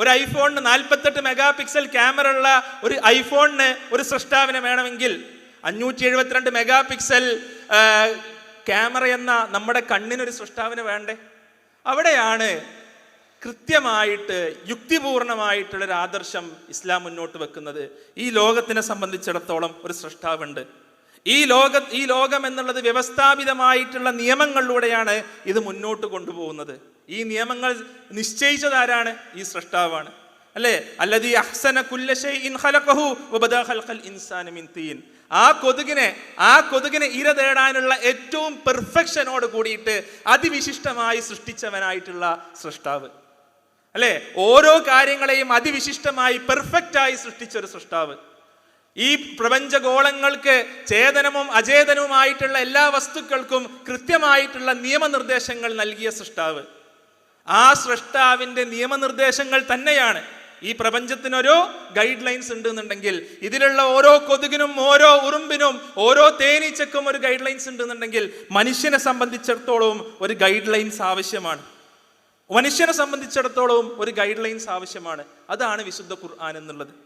ഒരു ഐഫോണിന് നാൽപ്പത്തെട്ട് mega pixel camera ഉള്ള ഒരു ഐഫോണിന് ഒരു സൃഷ്ടാവിനെ വേണമെങ്കിൽ അഞ്ഞൂറ്റി എഴുപത്തിരണ്ട് മെഗാ പിക്സൽ ക്യാമറ എന്ന നമ്മുടെ കണ്ണിനൊരു സൃഷ്ടാവിന് വേണ്ടേ? അവിടെയാണ് കൃത്യമായിട്ട് യുക്തിപൂർണമായിട്ടുള്ള ഒരു ആദർശം ഇസ്ലാം മുന്നോട്ട് വെക്കുന്നത്. ഈ ലോകത്തിനെ സംബന്ധിച്ചിടത്തോളം ഒരു സൃഷ്ടാവുണ്ട്. ഈ ലോക ഈ ലോകം എന്നുള്ളത് വ്യവസ്ഥാപിതമായിട്ടുള്ള നിയമങ്ങളിലൂടെയാണ് ഇത് മുന്നോട്ട് കൊണ്ടുപോകുന്നത്. ഈ നിയമങ്ങൾ നിശ്ചയിച്ചതാരാണ് ഈ സൃഷ്ടാവാണ് അല്ലേ? അല്ലതി അഹ്സന തീൻ. ആ കൊതുകിനെ ആ കൊതുകിനെ ഇര തേടാനുള്ള ഏറ്റവും പെർഫെക്ഷനോട് കൂടിയിട്ട് അതിവിശിഷ്ടമായി സൃഷ്ടിച്ചവനായിട്ടുള്ള സൃഷ്ടാവ് അല്ലേ? ഓരോ കാര്യങ്ങളെയും അതിവിശിഷ്ടമായി പെർഫെക്റ്റായി സൃഷ്ടിച്ച ഒരു സൃഷ്ടാവ് ഈ പ്രപഞ്ചഗോളങ്ങൾക്ക് ചേതനവും അചേതനവുമായിട്ടുള്ള എല്ലാ വസ്തുക്കൾക്കും കൃത്യമായിട്ടുള്ള നിയമനിർദ്ദേശങ്ങൾ നൽകിയ സൃഷ്ടാവ്. ആ സൃഷ്ടാവിന്റെ നിയമനിർദ്ദേശങ്ങൾ തന്നെയാണ്. ഈ പ്രപഞ്ചത്തിനൊരു ഗൈഡ് ലൈൻസ് ഉണ്ടെന്നുണ്ടെങ്കിൽ ഇതിലുള്ള ഓരോ കൊതുകിനും ഓരോ ഉറുമ്പിനും ഓരോ തേനീച്ചക്കും ഒരു ഗൈഡ് ലൈൻസ് ഉണ്ടെന്നുണ്ടെങ്കിൽ മനുഷ്യനെ സംബന്ധിച്ചിടത്തോളവും ഒരു ഗൈഡ് ലൈൻസ് ആവശ്യമാണ്. മനുഷ്യനെ സംബന്ധിച്ചിടത്തോളവും ഒരു ഗൈഡ് ലൈൻസ് ആവശ്യമാണ്. അതാണ് വിശുദ്ധ ഖുർആൻ എന്നുള്ളത്.